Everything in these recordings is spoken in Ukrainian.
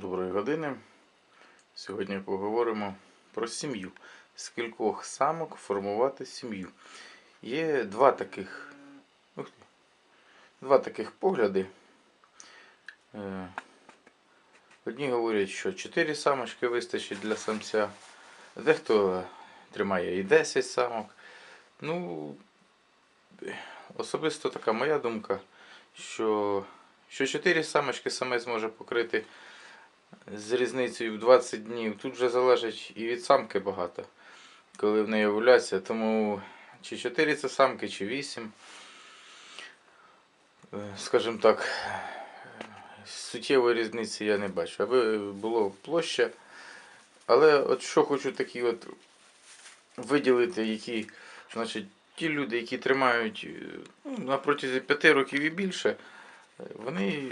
Доброї години. Сьогодні поговоримо про сім'ю. З кількох самок формувати сім'ю. Є два таких, ух ти, два таких погляди. Е, Одні говорять, що 4 самочки вистачить для самця, дехто тримає і 10 самок. Ну, особисто така моя думка, що, що 4 самочки самець може покрити з різницею в 20 днів. Тут вже залежить і від самки багато, коли в неї овуляція. Тому чи 4 це самки, чи 8. Е, Скажімо так, суттєвої різниці я не бачу. Аби було площа. Але от що хочу такі от виділити, які, значить, ті люди, які тримають е, ну, на протязі 5 років і більше, е, вони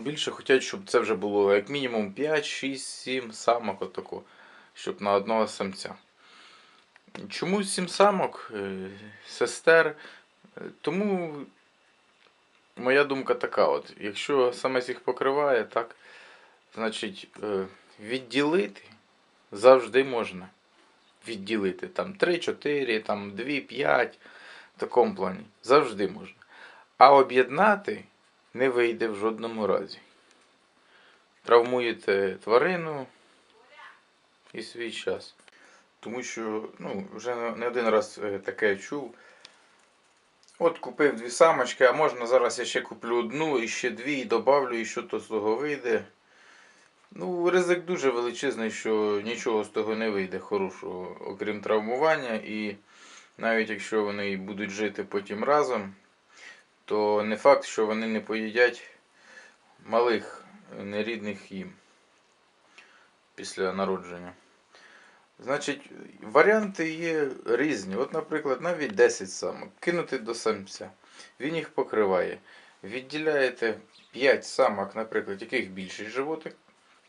більше хочуть, щоб це вже було як мінімум 5, 6, 7 самок отако, щоб на одного самця. Чому 7 самок, е, сестер? Е, Тому моя думка така: от, якщо самець їх покриває, так, значить е, відділити завжди можна. Відділити там 3, 4, там 2, 5 в такому плані. Завжди можна. А об'єднати не вийде в жодному разі. Травмуєте тварину і свій час. Тому що ну, вже не один раз е, таке чув. От купив дві самочки, а можна зараз я ще куплю одну і ще дві, і добавлю, і що то з того вийде. Ну, ризик дуже величезний, що нічого з того не вийде хорошого, окрім травмування. І навіть якщо вони будуть жити потім разом, то не факт, що вони не поїдять малих нерідних їм після народження. Значить, варіанти є різні. От, наприклад, навіть 10 самок кинути до самця. Він їх покриває. Відділяєте 5 самок, наприклад, яких більший животик.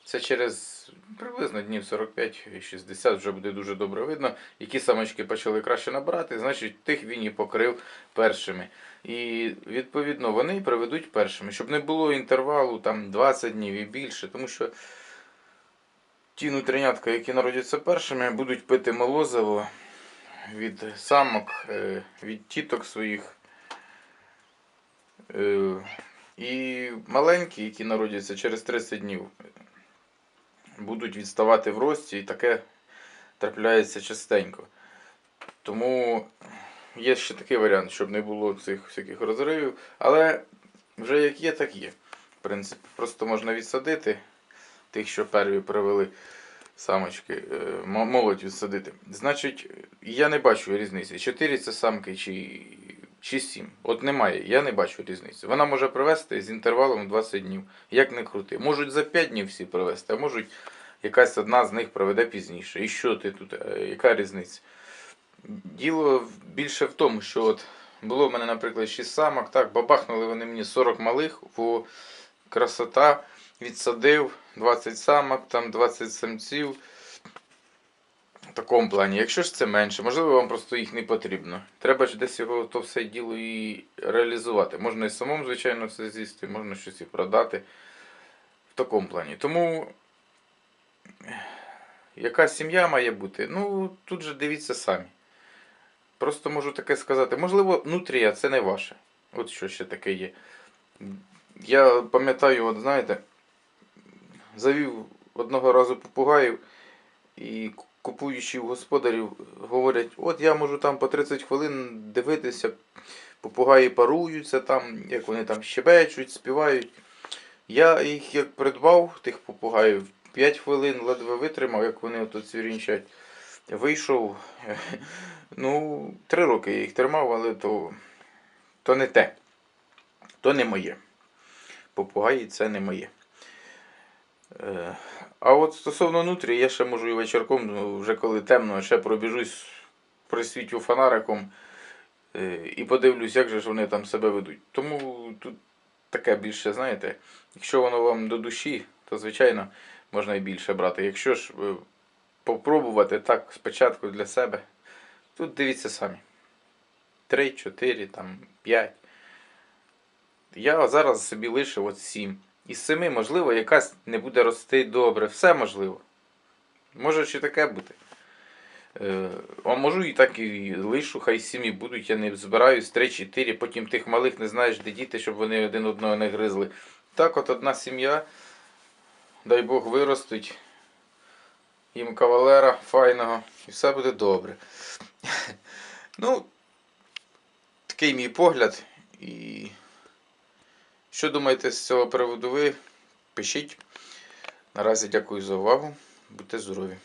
Це через приблизно днів 45-60 вже буде дуже добре видно, які самочки почали краще набирати, значить тих він і покрив першими. І відповідно вони приведуть першими, щоб не було інтервалу там 20 днів і більше, тому що ті нутринятка, які народяться першими, будуть пити молозиво від самок, е, від тіток своїх. Е, І маленькі, які народяться через 30 днів, будуть відставати в рості, і таке трапляється частенько. Тому є ще такий варіант, щоб не було цих всяких розривів. Але вже як є, так є. В принципі, просто можна відсадити тих, що перві привели самочки, е, молодь відсадити. Значить, я не бачу різниці. 4 це самки чи, чи 7. От немає, я не бачу різниці. Вона може привезти з інтервалом 20 днів. Як не крути. Можуть за 5 днів всі привезти, а можуть якась одна з них проведе пізніше. І що ти тут? е, Яка різниця? Діло більше в тому, що от було в мене, наприклад, 6 самок, так, бабахнули вони мені 40 малих, во красота, відсадив 20 самок, там 20 самців. Такому плані. Якщо ж це менше, можливо, вам просто їх не потрібно. Треба ж десь його то все діло і реалізувати. Можна і самому, звичайно, все з'їсти, можна щось і продати. В такому плані. Тому яка сім'я має бути? Ну, тут же дивіться самі. Просто можу таке сказати. Можливо, нутрія це не ваше. От що ще таке є. Я пам'ятаю, от знаєте, завів одного разу попугаїв і купуючи у господарів говорять, от я можу там по 30 хвилин дивитися, попугаї паруються, там, як вони там щебечуть, співають. Я їх як придбав, тих попугаїв, 5 хвилин ледве витримав, як вони ото цвірінчать. Вийшов. Ну, три роки я їх тримав, але то, то не те. То не моє. Попугаї це не моє. Е, А от стосовно нутрі, я ще можу і вечірком, ну, вже коли темно, ще пробіжусь, присвітю фонариком е, і подивлюсь, як же ж вони там себе ведуть. Тому тут таке більше, знаєте, якщо воно вам до душі, то звичайно можна і більше брати. Якщо ж е, попробувати так спочатку для себе, тут дивіться самі. 3, 4, там, 5. Я зараз собі лишив от 7. Із семи, можливо, якась не буде рости добре. Все можливо. Може ще таке бути. Е, а можу і так і лишу, хай сім'ї будуть, я не збираюсь 3-4, потім тих малих не знаєш, де діти, щоб вони один одного не гризли. Так от одна сім'я, дай Бог, виростуть їм кавалера файного, і все буде добре. Ну, такий мій погляд. І що думаєте з цього приводу ви? Пишіть. Наразі дякую за увагу. Будьте здорові!